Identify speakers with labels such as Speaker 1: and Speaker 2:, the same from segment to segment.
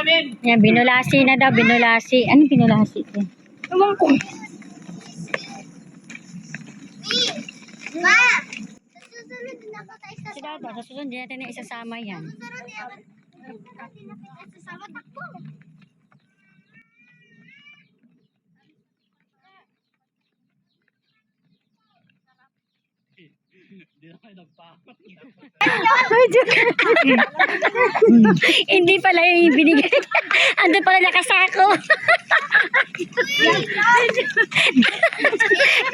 Speaker 1: namin.
Speaker 2: Yan, binulasi na daw, binulasi. Ano binulasi?
Speaker 1: Ewan ko.
Speaker 3: Ma! Sa susunod na po tayo sa
Speaker 2: Si Dada, sa susunod, hindi natin na isasama yan.
Speaker 3: susunod na ako. Natin na kita sasama takbo.
Speaker 2: Hindi pala yung binigay. Ando pala nakasako.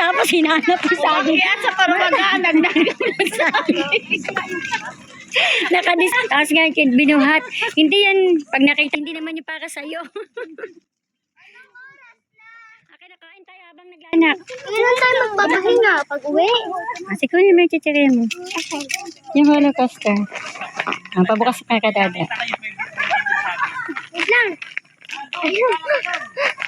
Speaker 2: Tapos hinanap ko sa akin.
Speaker 1: Kaya sa parumagaan, nagdagang
Speaker 2: Nakadis. Tapos nga binuhat. Hindi yan, pag nakita, hindi naman yung para sa'yo. Akin na kain tayo habang naglanak.
Speaker 3: Tayo magpapahinga pag uwi?
Speaker 2: Ah, si Kuya may chichiri mo. Yung roller coaster. Ah, pabukas ka ka dada.
Speaker 3: Wait lang.
Speaker 2: Ha?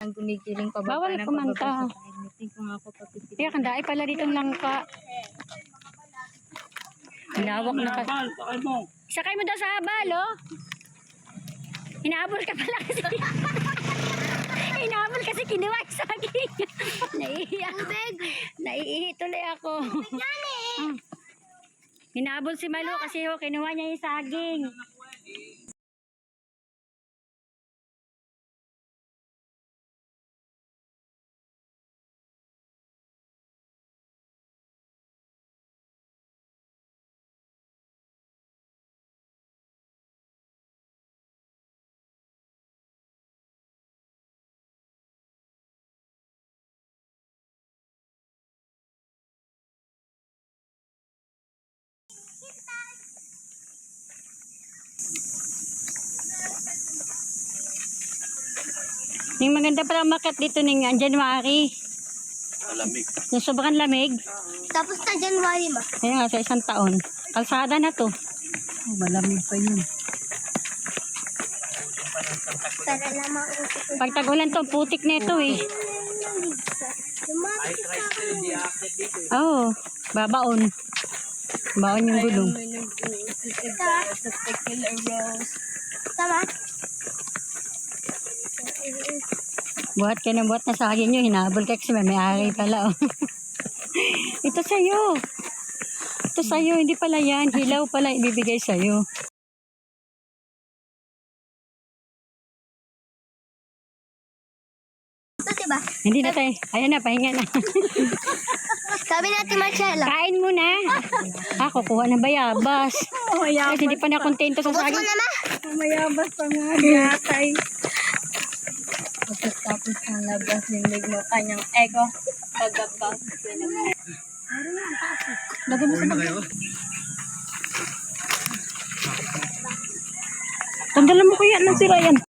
Speaker 4: Ang gumigiling pa
Speaker 2: Bawal kumanta.
Speaker 4: Hindi ko nga ako papipili.
Speaker 2: Kaya kandai pala ditong langka. Lawak na ka. Sakay mo daw sa habal, oh. Hinahabol ka pala kasi. Hinahabol kasi kinuha yung saging. Naiiyak. Naiihi tuloy ako. Ah. Hinahabol si Malu kasi oh, kinuha niya yung saging. Yung maganda pala makat dito ng uh, January.
Speaker 1: Malamig.
Speaker 2: Yung sobrang lamig.
Speaker 3: Tapos na January ba?
Speaker 2: Kaya nga sa isang taon. Kalsada na to.
Speaker 4: Oh, malamig pa yun.
Speaker 3: Tara na mauusap ko.
Speaker 2: Pag tagulan to, putik na ito eh. Oo, oh, babaon. Baon yung gulong.
Speaker 3: Tama?
Speaker 2: Buhat ka na buhat na sa akin yun. Hinabol ka kasi may may-ari pala. Oh. Ito sa'yo. Ito sa'yo. Hindi pala yan. Hilaw pala ibibigay sa'yo.
Speaker 3: Ito diba?
Speaker 2: Hindi na tayo. Ayan na, pahinga na.
Speaker 3: Sabi natin Marcella.
Speaker 2: Kain mo na. Ah, kukuha ng bayabas. Kasi hindi pa na kontento sa
Speaker 3: Bukos mo
Speaker 2: saging.
Speaker 3: na ma.
Speaker 4: Mayabas pa nga. Yatay. Pagkatapos ng labas, nilig mo kanyang ego. Pagkabas.
Speaker 2: Lagyan mo sa mga. Tanggalan mo kaya ng sira yan.